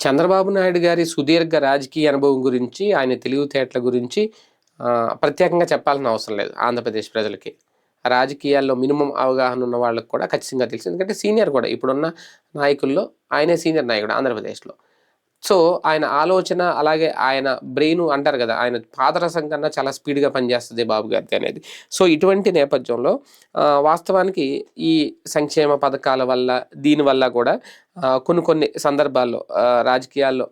చంద్రబాబు నాయుడు గారి సుదీర్ఘ రాజకీయ అనుభవం గురించి ఆయన తెలివితేటల గురించి ప్రత్యేకంగా చెప్పాల్సిన అవసరం లేదు ఆంధ్రప్రదేశ్ ప్రజలకి. రాజకీయాల్లో మినిమం అవగాహన ఉన్న వాళ్ళకి కూడా ఖచ్చితంగా తెలుసు. ఎందుకంటే సీనియర్ కూడా ఇప్పుడున్న నాయకుల్లో ఆయనే సీనియర్ నాయకుడు ఆంధ్రప్రదేశ్లో. సో ఆయన ఆలోచన అలాగే ఆయన బ్రెయిన్ అంటారు కదా ఆయన పాదరసం కన్నా చాలా స్పీడ్గా పనిచేస్తుంది బాబు గారిది అనేది. సో ఇటువంటి నేపథ్యంలో వాస్తవానికి ఈ సంక్షేమ పథకాల వల్ల దీనివల్ల కూడా కొన్ని కొన్ని సందర్భాల్లో రాజకీయాల్లో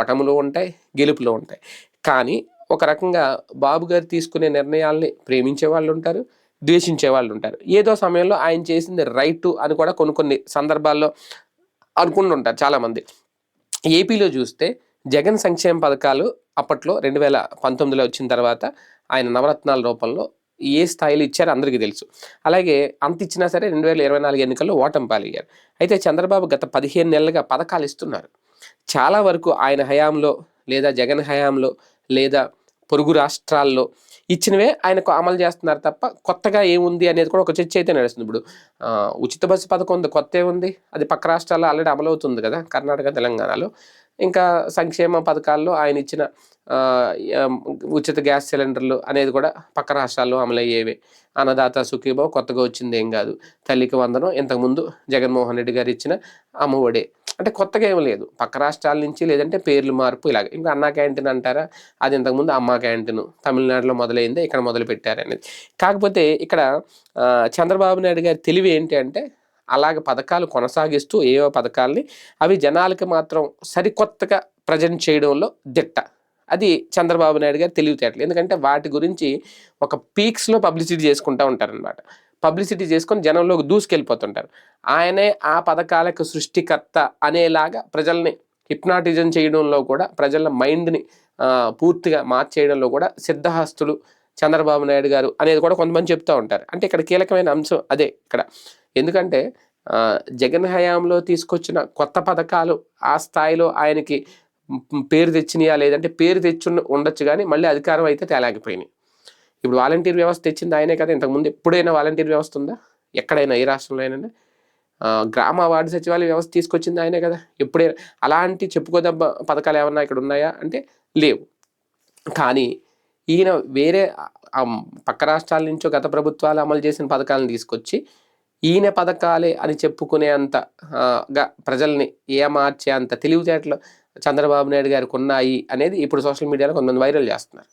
ఓటములు ఉంటాయి గెలుపులు ఉంటాయి. కానీ ఒక రకంగా బాబు గారు తీసుకునే నిర్ణయాల్ని ప్రేమించే వాళ్ళు ఉంటారు ద్వేషించే వాళ్ళు ఉంటారు. ఏదో సమయంలో ఆయన చేసింది రైట్ అని కూడా కొన్ని కొన్ని సందర్భాల్లో అనుకుంటుంటారు చాలామంది. ఏపీలో చూస్తే జగన్ సంక్షేమ పథకాలు అప్పట్లో రెండు వేల పంతొమ్మిదిలో వచ్చిన తర్వాత ఆయన నవరత్నాల రూపంలో ఏ స్థాయిలో ఇచ్చారో అందరికీ తెలుసు. అలాగే అంత ఇచ్చినా సరే రెండు వేల ఇరవై నాలుగు ఎన్నికల్లో ఓటమి పాలయ్యారు. అయితే చంద్రబాబు గత పదిహేను నెలలుగా పథకాలు ఇస్తున్నారు. చాలా వరకు ఆయన హయాంలో లేదా జగన్ హయాంలో లేదా పొరుగు రాష్ట్రాల్లో ఇచ్చినవే ఆయనకు అమలు చేస్తున్నారు తప్ప కొత్తగా ఏముంది అనేది కూడా ఒక చర్చ అయితే నడుస్తుంది. ఇప్పుడు ఉచిత బస్సు పథకం ఉంది కొత్త ఏముంది? అది పక్క రాష్ట్రాల్లో ఆల్రెడీ అమలు అవుతుంది కదా కర్ణాటక తెలంగాణలో. ఇంకా సంక్షేమ పథకాల్లో ఆయన ఇచ్చిన ఉచిత గ్యాస్ సిలిండర్లు అనేది కూడా పక్క రాష్ట్రాల్లో అమలయ్యేవే. అన్నదాత సుఖీభావ్ కొత్తగా వచ్చింది ఏం కాదు. తల్లికి వందనం. ఇంతకుముందు జగన్మోహన్ రెడ్డి గారు ఇచ్చిన అమ్మఒడే అంటే కొత్తగా ఏం లేదు. పక్క రాష్ట్రాల నుంచి లేదంటే పేర్లు మార్పు ఇలాగ. ఇంకా అన్నా క్యాంటీన్ అంటారా? అది ఇంతకుముందు అమ్మా క్యాంటీన్ తమిళనాడులో మొదలైంది ఇక్కడ మొదలు పెట్టారనేది కాకపోతే ఇక్కడ చంద్రబాబు నాయుడు గారి తెలివి ఏంటి అంటే అలాగ పథకాలు కొనసాగిస్తూ ఏవో పథకాల్ని అవి జనాలకి మాత్రం సరికొత్తగా ప్రజెంట్ చేయడంలో దిట్ట. అది చంద్రబాబు నాయుడు గారు తెలివితేటలు. ఎందుకంటే వాటి గురించి ఒక పీక్స్లో పబ్లిసిటీ చేసుకుంటూ ఉంటారనమాట పబ్లిసిటీ చేసుకొని జనంలోకి దూసుకెళ్ళిపోతుంటారు. ఆయనే ఆ పథకాలకు సృష్టికర్త అనేలాగా ప్రజల్ని హిప్నాటిజం చేయడంలో కూడా ప్రజల మైండ్ని పూర్తిగా మార్చేయడంలో కూడా సిద్ధహస్తులు చంద్రబాబు నాయుడు గారు అనేది కూడా కొంతమంది చెప్తూ ఉంటారు. అంటే ఇక్కడ కీలకమైన అంశం అదే ఇక్కడ. ఎందుకంటే జగన్ హయాంలో తీసుకొచ్చిన కొత్త పథకాలు ఆ స్థాయిలో ఆయనకి పేరు తెచ్చినాయా లేదంటే పేరు తెచ్చి ఉండొచ్చు కానీ మళ్ళీ అధికారం అయితే తేలాగిపోయినాయి. ఇప్పుడు వాలంటీర్ వ్యవస్థ తెచ్చింది ఆయనే కదా ఇంతకుముందు ఎప్పుడైనా వాలంటీర్ వ్యవస్థ ఉందా? ఎక్కడైనా ఏ రాష్ట్రంలో అయినా? గ్రామ వార్డు సచివాలయ వ్యవస్థ తీసుకొచ్చింది ఆయనే కదా. ఎప్పుడైనా అలాంటి చెప్పుకోదబ్బ పథకాలు ఏమన్నా ఇక్కడ ఉన్నాయా? అంటే లేవు. కానీ ఈయన వేరే పక్క రాష్ట్రాల నుంచో గత ప్రభుత్వాలు అమలు చేసిన పథకాలను తీసుకొచ్చి ఈయన పథకాలే అని చెప్పుకునే అంత ప్రజల్ని ఏమార్చే అంత తెలివితేటలు చంద్రబాబు నాయుడు గారికి ఉన్నాయి అనేది ఇప్పుడు సోషల్ మీడియాలో కొంతమంది వైరల్ చేస్తున్నారు.